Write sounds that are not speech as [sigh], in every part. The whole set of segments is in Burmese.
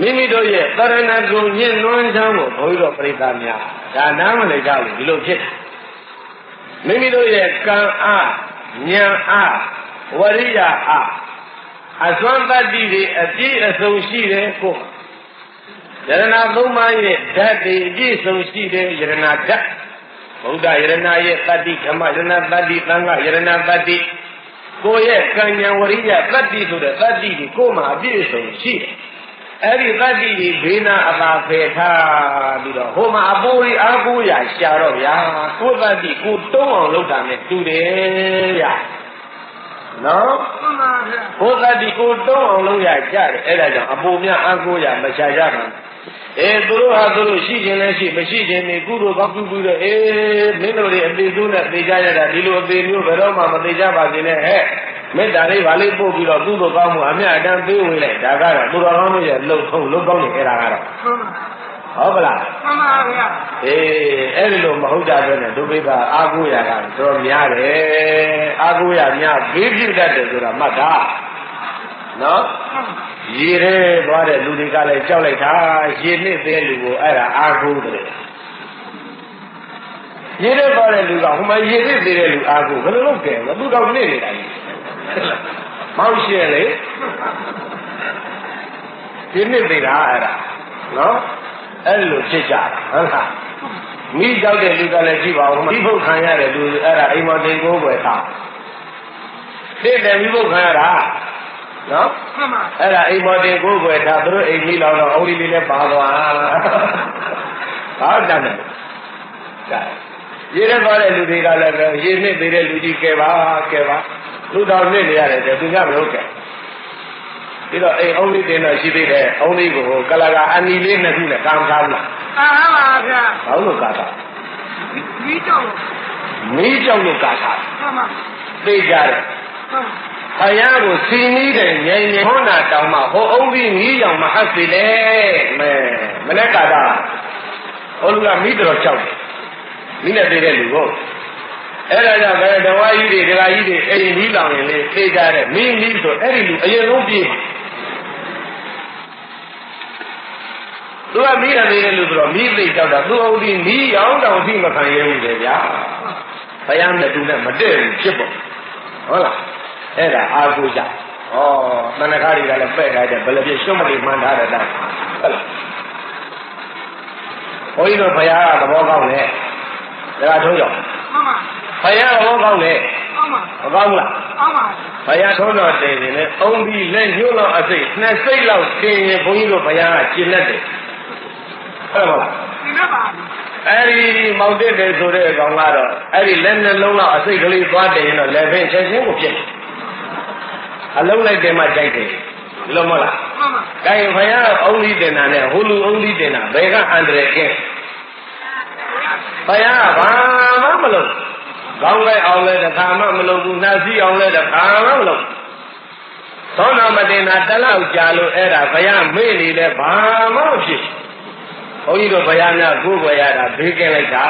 မိမိတို့ရဲ့တရဏဂုံညှင်းနွမ်းချောင်းကိုဘုန်းကြီးတို့ပြိဿများဒါနားမလည်ကြဘူးဒီလိုဖြစ်တယ်မိမိတို့ရဲ့ကံအားဉာဏ်အားဝရိယအားအစွမ်းတတ္တိတွေအပြည့်အစုံရှိတယ်ကိုယရဏသုံးပါးရဲ့ဓာတ်တွေအပြည့်စုံရှိတယ်ယရဏဓာတ်ဗုဒ္ဓယရဏရဲ့တတ္တိဓမ္မယရဏတတ္တိသံဃယရဏတတ္တိကိုယ့်ရဲ့ကံဉာဏ်ဝရိယတတ္တိဆိုတဲ့တတ္တိတွေကိုယ်မှာအပြည့်အစုံရှိတယ် အဲ့ဒီတတ္တိကြီးဘေးနာအသာဖယ်ထားပြီးတော့ဟိုမှာအပိုးကြီးအားကိုးရရှာတော့ဗျာကိုယ်တတ္တိကိုတုံးအောင်လုပ်တာနဲ့တူတယ်ဗျာနော်မှန်ပါဗျာကိုယ်တတ္တိကိုတုံးအောင်လုပ်ရကြတယ်အဲ့ဒါကြောင့်အပိုးများအားကိုးရမရှာကြပါဘူးအဲသူတို့ဟာသူတို့ရှိခြင်းလည်းရှိမရှိခြင်းနေကုသိုလ်ကောင်းပြုပြီးတော့အေးမင်းတို့တွေအသေးဆုံးနဲ့သိကြရတာဒီလိုအသေးမျိုးဘယ်တော့မှမသိကြပါစေနဲ့ဟဲ့ မေတ္တာလေးဗာလေးပို့ပြီးတော့ကုသိုလ်ကောင်းမှုအမြတ်အတမ်းပေးဝင်လိုက်ဒါကတော့သူတော်ကောင်းတို့ရဲ့လှုပ်ထုံလှုပ်ကောင်းနေကြတာကတော့မှန်ပါဟုတ်ပလားမှန်ပါဗျာအေးအဲ့ဒီလိုမဟုတ်ကြဘဲနဲ့ဒုပိကအာကိုရတာတော်များတယ်အာကိုရများဘေးပြစ်တတ်တယ်ဆိုတာမှတ်တာနော်မှန်ပါရေထဲသွားတဲ့လူတွေကလည်းကြောက်လိုက်တာရေနှစ်သေးလူကိုအဲ့ဒါအာကိုတယ်ရေထဲသွားတဲ့လူကဟိုမှာရေနှစ်သေးတဲ့လူအာကိုဘယ်လိုလုပ်ကြလဲသူတော့နေနေတာကြီး မောက်ရှင်းလေရေနှစ်သေးတာအဲ့ဒါနော်အဲ့လိုဖြစ်ကြတာဟုတ်လားမိကြောက်တဲ့လူကလည်းကြည့်ပါဦးမိဖို့ခံရတဲ့လူအဲ့ဒါအိမ်မတင်ကိုယ်ွယ်ထားတဲ့တယ်မိဖို့ခံရတာနော်မှန်ပါအဲ့ဒါအိမ်မော်တင်ကိုယ်ွယ်ထားသူတို့အိမ်ကြီးလောက်တော့အုံးလေးလေးနဲ့ပါသွားဘာတတ်တယ်ကဲရေထဲသွားတဲ့လူတွေကလည်းပဲရေနှစ်သေးတဲ့လူကြီးကဲပါကဲပါ လူတော်နှစ်နေရတယ်တဲ့သူကမလို့ကဲပြီးတော့အိမ်အုံးလေးတင်တော့ရှိသေးတယ်အုံးလေးကိုကလကအနီလေးနှစ်ခုနဲ့ကံကားလားအာပါဗျာဘာလို့ကားတာဒီတော့မီးကြောက်လို့ကားတာမှန်ပါသိကြတယ်မှန်ဖယားကိုစီနီးတယ်ငြိမ်ငြိမ်ဟောနာတောင်မှဟိုအုံးပြီးမီးရောင်မဟတ်စီလေမဲမနေ့ကတာဟိုလူကမီးတော်ကြောက်တယ်မီးနဲ့တည်တဲ့လူကို အဲ့ဒါကြောင့်ပဲတဝါကြီးတွေဒကာကြီးတွေအဲ့ဒီမီးလောင်ရင်လေသိကြတယ်မီးမီးဆိုအဲ့ဒီလူအရင်ဆုံးပြေးသူကမီးရနေတဲ့လူဆိုတော့မီးသိကြောက်တာသူအုပ်ဒီမီးရောင်တောင်ထိမခံရဘူးလေဗျာဘုရားနဲ့သူနဲ့မတည့်ဘူးဖြစ်ပေါ့ဟုတ်လားအဲ့ဒါအာကိုကြဩတဏ္ဍခါတွေကလည်းပဲ့ထားတယ်ဘယ်လိုဖြစ်ရှုံးမလေးမှန်းထားတဲ့တိုင်းဟုတ်လားဘုန်းကြီးတို့ဘုရားကသဘောကောင်းတယ်ဒါကထုံးရောက်မှန်ပါ ဘုရားသဘောကောင်းတယ်မှန်ပါမကောင်းဘူးလားမှန်ပါဘုရားထုံးတော်တင်ရင်လည်းအုံပြီးလက်ညှို့လောက်အစိတ်နှစ်စိတ်လောက်တင်ရင်ဘုန်းကြီးတို့ဘုရားကကျင့်တတ်တယ်ဟုတ်ပါလားဒီတော့ပါအဲ့ဒီမောင်တက်တယ်ဆိုတဲ့အကောင်ကတော့အဲ့ဒီလက်နှလုံးလောက်အစိတ်ကလေးသွားတယ်ရင်တော့လက်ဖင်းချက်ချင်းကိုဖြစ်တယ်အလုံးလိုက်တယ်မှကြိုက်တယ်လုံးမလားမှန်ပါ။ဒါရင်ဘုရားအုံးလေးတင်တာနဲ့ဟိုလူအုံးလေးတင်တာဘယ်ကအန္တရာယ်ကင်းဘုရားကဘာမှမလုပ် ကောင်းလိုက်အောင်လဲတခါမှမလုပ်ဘူးနှာစီးအောင်လဲတခါမှမလုပ်သောနာမတင်တာတလောက်ကြာလို့အဲ့ဒါဘုရားမေ့နေလဲဘာမှမဖြစ်ဘုန်းကြီးတို့ဘုရားများကိုယ်ွယ်ရတာဘေးကင်းလိုက်တာ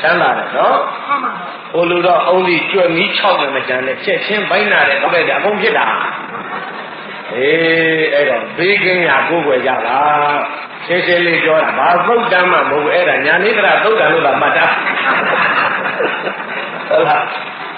ချမ်းသာတယ်နော်မှန်ပါဟိုလူတော့အုံးကြီးကြွယ်မီး၆မယ်မကြမ်းနဲ့ချက်ချင်းဘိုင်းနာတယ်တော့လည်းအကုန်ဖြစ်တာအေးအဲ့တော့ဘေးကင်းရာကိုယ်ွယ်ကြတာရှင်းရှင်းလေးပြောတာဘာသုတ်တမ်းမှမဟုတ်ဘူးအဲ့ဒါညာနေကရသုတ်တံလို့သာမှတ်တာ Well, [laughs]